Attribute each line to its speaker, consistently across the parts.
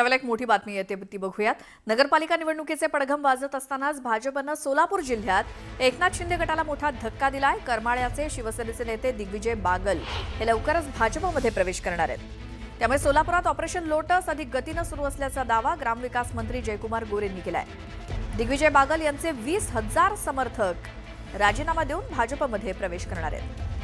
Speaker 1: त्यावेळेला एक मोठी बातमी येते ती बघूयात. नगरपालिका निवडणुकीचे पडघम वाजत असतानाच भाजपनं सोलापूर जिल्ह्यात एकनाथ शिंदे गटाला मोठा धक्का दिलाय. करमाळ्याचे शिवसेनेचे नेते दिग्विजय बागल हे लवकरच भाजपमध्ये प्रवेश करणार आहेत. त्यामुळे सोलापुरात ऑपरेशन लोटस अधिक गतीनं सुरू असल्याचा दावा ग्रामविकास मंत्री जयकुमार गोरेंनी केलाय. दिग्विजय बागल यांचे वीस हजार समर्थक राजीनामा देऊन भाजपमध्ये प्रवेश करणार आहेत.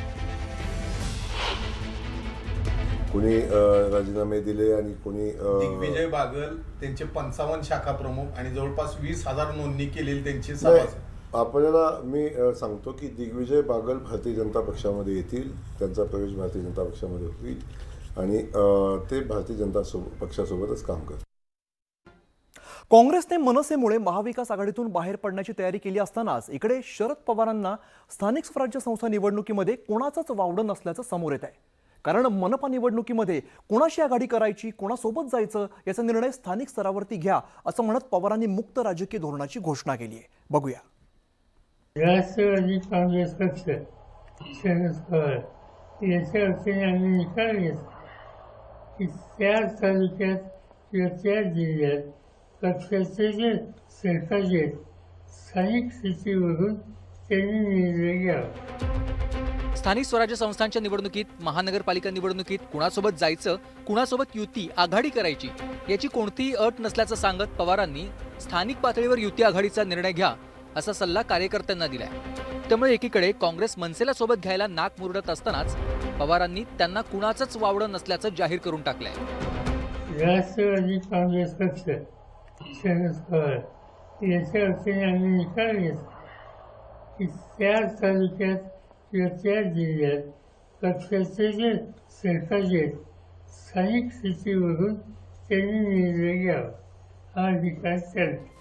Speaker 2: कोणी अ, राजीनामे दिले आणि कोणी अ,
Speaker 3: दिग्विजय बागल त्यांचे पंचावन्न शाखा प्रमुख आणि जवळपास वीस हजार नोंदणी केलेली त्यांची
Speaker 2: नाही, आपल्याला मी अ, सांगतो की दिग्विजय बागल भारतीय जनता पक्षामध्ये येतील त्यांचा प्रवेश भारतीय जनता पक्षामध्ये होईल आणि अ, ते भारतीय जनता सोब- पक्षासोबतच काम करतील.
Speaker 4: काँग्रेसने मनसेमुळे महाविकास आघाडीतून बाहेर पडण्याची तयारी केली असतानाच इकडे शरद पवारांना स्थानिक स्वराज्य संस्था निवडणुकीमध्ये कोणाचंच वावडं नसल्याचं समोर येत आहे. कारण मनपा निवडणुकीमध्ये कोणाशी आघाडी करायची कोणासोबत जायचं याचा निर्णय स्थानिक स्तरावरती घ्या असं म्हणत पवारांनी मुक्त राजकीय धोरणाची घोषणा केली आहे. बघूया.
Speaker 5: राष्ट्रवादी काँग्रेस पक्ष शरद पवार याच्या वतीने आम्ही निकाल घेतला. की त्या तालुक्यात किंवा त्या जिल्ह्यात पक्षाचे जे सरपंच आहेत स्थानिक स्थितीवरून त्यांनी निर्णय घ्यावा.
Speaker 6: स्थानिक स्वराज्य संस्थांच्या निवडणुकीत महानगरपालिका निवडणुकीत कुणासोबत जायचं कुणासोबत युती आघाडी करायची याची कोणतीही अट नसल्याचं सांगत पवारांनी स्थानिक पातळीवर युती आघाडीचा निर्णय घ्या असा सल्ला कार्यकर्त्यांना दिलाय. त्यामुळे एकीकडे काँग्रेस मनसेला सोबत घ्यायला नाक मुरडत असतानाच पवारांनी त्यांना कुणाचंच वावडं नसल्याचं जाहीर करून टाकलंय.
Speaker 5: राष्ट्रवादी काँग्रेस पक्ष शरद पवार याच्या वतीने आम्ही निकाल घेतला की त्या तालुक्यात त्या जिल्ह्यात पक्षाचे आहेत स्थानिक स्थितीवरून त्यांनी निर्णय घ्यावा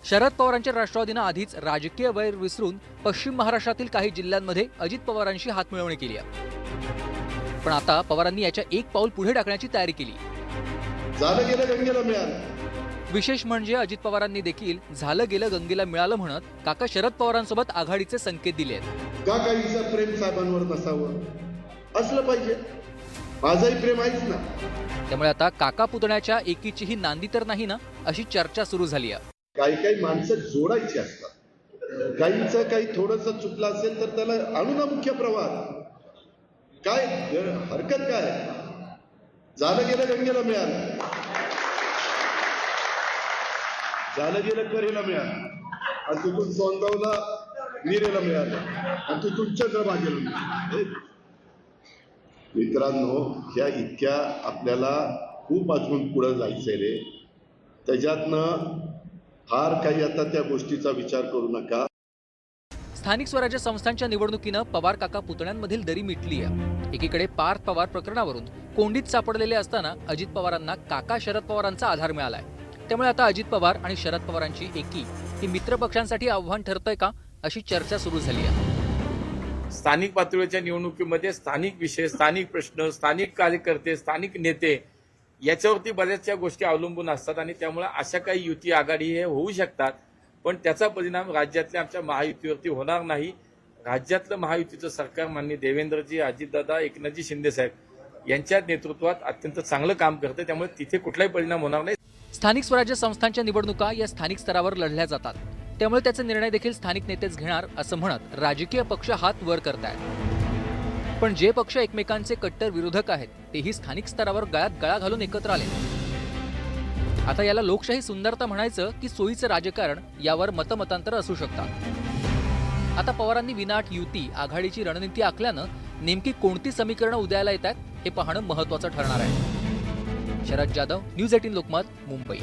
Speaker 6: शरद पवारांच्या राष्ट्रवादीनं आधीच राजकीय वैर विसरून पश्चिम महाराष्ट्रातील काही जिल्ह्यांमध्ये अजित पवारांशी हातमिळवणी केली आहे. पण आता पवारांनी याच्या एक पाऊल पुढे टाकण्याची तयारी केली
Speaker 7: झालं गेलं मिळालं.
Speaker 6: विशेष म्हणजे अजित पवारांनी देखील झालं गेलं गंगेला मिळालं म्हणत काका शरद पवारांसोबत आघाडीचे संकेत दिले आहेत
Speaker 7: का काहीचं प्रेम साहेबांवर नसावं. असलं पाहिजे. माझंही प्रेम आहेच ना.
Speaker 6: त्यामुळे आता काका पुतण्याच्या एकीची ही नांदी तर नाही ना अशी चर्चा सुरू झाली आहे.
Speaker 7: काही काही माणसं जोडायची असतात. काहींचं काही थोडस चुकलं असेल तर त्याला आणू ना मुख्य प्रवाह. काय हरकत काय? झालं गेलं गंगेला मिळालं. झालं गेलं करेला मिळालं. आणि तिथून सोनगावला निरेला मिळालं. आणि तिथून चंद्रभागेला मिळालं. मित्रांनो ह्या इतक्या आपल्याला खूप अजून पुढं जायचंय रे. त्याच्यातनं फार काही आता त्या गोष्टीचा विचार करू नका.
Speaker 6: स्थानिक स्वराज्य संस्थांच्या निवडणुकीनं पवार काका पुतण्यांमधील दरी मिटली आहे. एकीकडे पार्थ पवार प्रकरणावरून कोंडीत सापडलेले असताना अजित पवारांना काका शरद पवारांचा आधार मिळालाय. त्यामुळे आता अजित पवार आणि शरद पवारांची एकी ही मित्र पक्षांसाठी आव्हान ठरतंय का अशी चर्चा सुरू झाली आहे.
Speaker 8: स्थानिक पातळीच्या निवडणुकीमध्ये स्थानिक विषय स्थानिक प्रश्न स्थानिक कार्यकर्ते स्थानिक नेते याच्यावरती बऱ्याचशा गोष्टी अवलंबून असतात आणि त्यामुळे अशा काही युती आघाडी हे होऊ शकतात. पण त्याचा परिणाम राज्यातल्या आमच्या महायुतीवरती होणार नाही. राज्यातलं महायुतीचं सरकार माननीय देवेंद्रजी अजितदादा एकनाथजी शिंदे साहेब यांच्या नेतृत्वात अत्यंत चांगलं काम करतं त्यामुळे तिथे कुठलाही परिणाम होणार नाही.
Speaker 6: स्थानिक स्वराज्य संस्थांच्या निवडणुका या स्थानिक स्तरावर लढल्या जातात. त्यामुळे त्याचे निर्णय देखील स्थानिक नेतेच घेणार असं म्हणत राजकीय पक्ष हात वर करतायत. पण जे पक्ष एकमेकांचे कट्टर विरोधक आहेत तेही स्थानिक स्तरावर गळ्यात गळा घालून एकत्र आले. आता याला लोकशाही सुंदरता म्हणायचं की सोयीचं राजकारण यावर मतमतांतर असू शकतात. आता पवारांनी विनाट युती आघाडीची रणनीती आखल्यानं नेमकी कोणती समीकरणं उदयाला येत आहेत हे पाहणं महत्वाचं ठरणार आहे. Sharad Jadhav news eighteen Lokmat Mumbai.